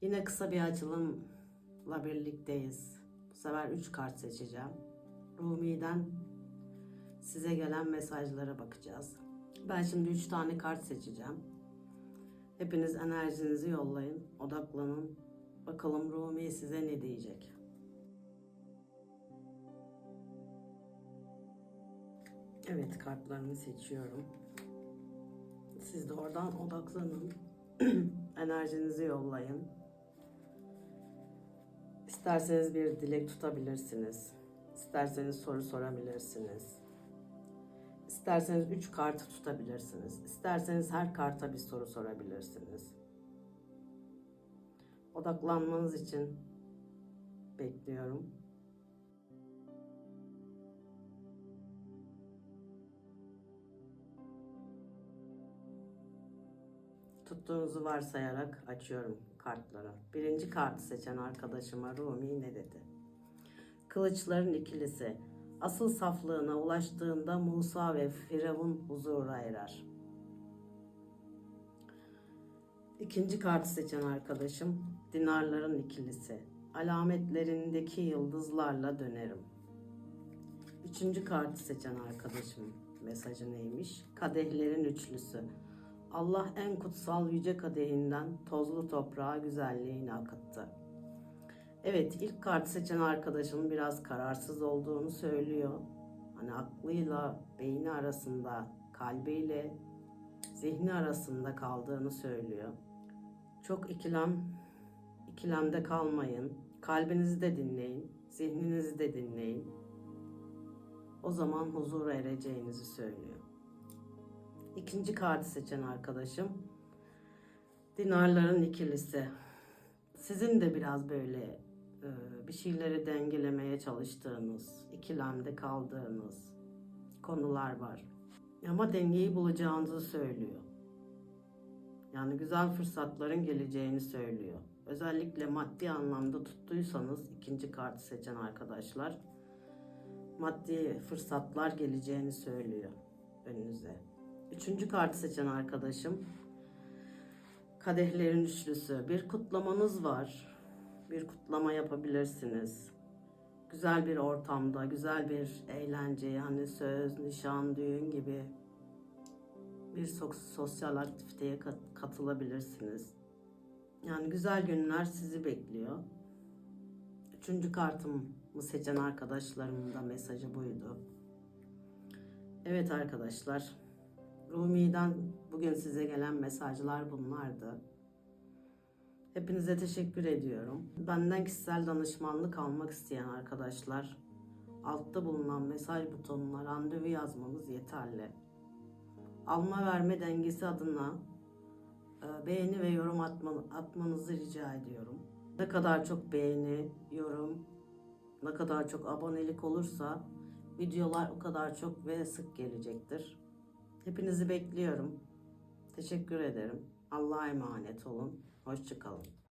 Yine kısa bir açılımla birlikteyiz. Bu sefer 3 kart seçeceğim. Rumi'den size gelen mesajlara bakacağız. Ben şimdi 3 tane kart seçeceğim. Hepiniz enerjinizi yollayın, odaklanın. Bakalım Rumi size ne diyecek. Evet kartlarımı seçiyorum. Siz de oradan odaklanın. Enerjinizi yollayın. İsterseniz bir dilek tutabilirsiniz. İsterseniz soru sorabilirsiniz. İsterseniz üç kartı tutabilirsiniz. İsterseniz her karta bir soru sorabilirsiniz. Odaklanmanız için bekliyorum. Tuttuğunuzu varsayarak açıyorum kartları. Birinci kartı seçen arkadaşıma Rumi ne dedi? Kılıçların ikilisi. Asıl saflığına ulaştığında Musa ve Firavun huzura erer. İkinci kartı seçen arkadaşım dinarların ikilisi. Alametlerindeki yıldızlarla dönerim. Üçüncü kartı seçen arkadaşım mesajı neymiş? Kadehlerin üçlüsü. Allah en kutsal yüce kadehinden tozlu toprağa güzelliğini akıttı. Evet ilk kart seçen arkadaşım biraz kararsız olduğunu söylüyor. Hani aklıyla beyni arasında, kalbiyle zihni arasında kaldığını söylüyor. Çok ikilem, ikilemde kalmayın. Kalbinizi de dinleyin, zihninizi de dinleyin. O zaman huzura ereceğinizi söylüyor. İkinci kartı seçen arkadaşım dinarların ikilisi. Sizin de biraz böyle e, bir şeyleri dengelemeye çalıştığınız, ikilemde kaldığınız konular var. Ama dengeyi bulacağınızı söylüyor. Yani güzel fırsatların geleceğini söylüyor. Özellikle maddi anlamda tuttuysanız ikinci kartı seçen arkadaşlar maddi fırsatlar geleceğini söylüyor önünüze. Üçüncü kartı seçen arkadaşım kadehlerin üçlüsü. Bir kutlamanız var. Bir kutlama yapabilirsiniz. Güzel bir ortamda, güzel bir eğlence yani söz, nişan, düğün gibi bir so- sosyal aktiviteye kat- katılabilirsiniz. Yani güzel günler sizi bekliyor. Üçüncü kartımı seçen arkadaşlarımın da mesajı buydu. Evet arkadaşlar, Rumi'den bugün size gelen mesajlar bunlardı. Hepinize teşekkür ediyorum. Benden kişisel danışmanlık almak isteyen arkadaşlar, altta bulunan mesaj butonuna randevu yazmanız yeterli. Alma verme dengesi adına e, beğeni ve yorum atman- atmanızı rica ediyorum. Ne kadar çok beğeni, yorum, ne kadar çok abonelik olursa videolar o kadar çok ve sık gelecektir. Hepinizi bekliyorum. Teşekkür ederim. Allah'a emanet olun. Hoşçakalın.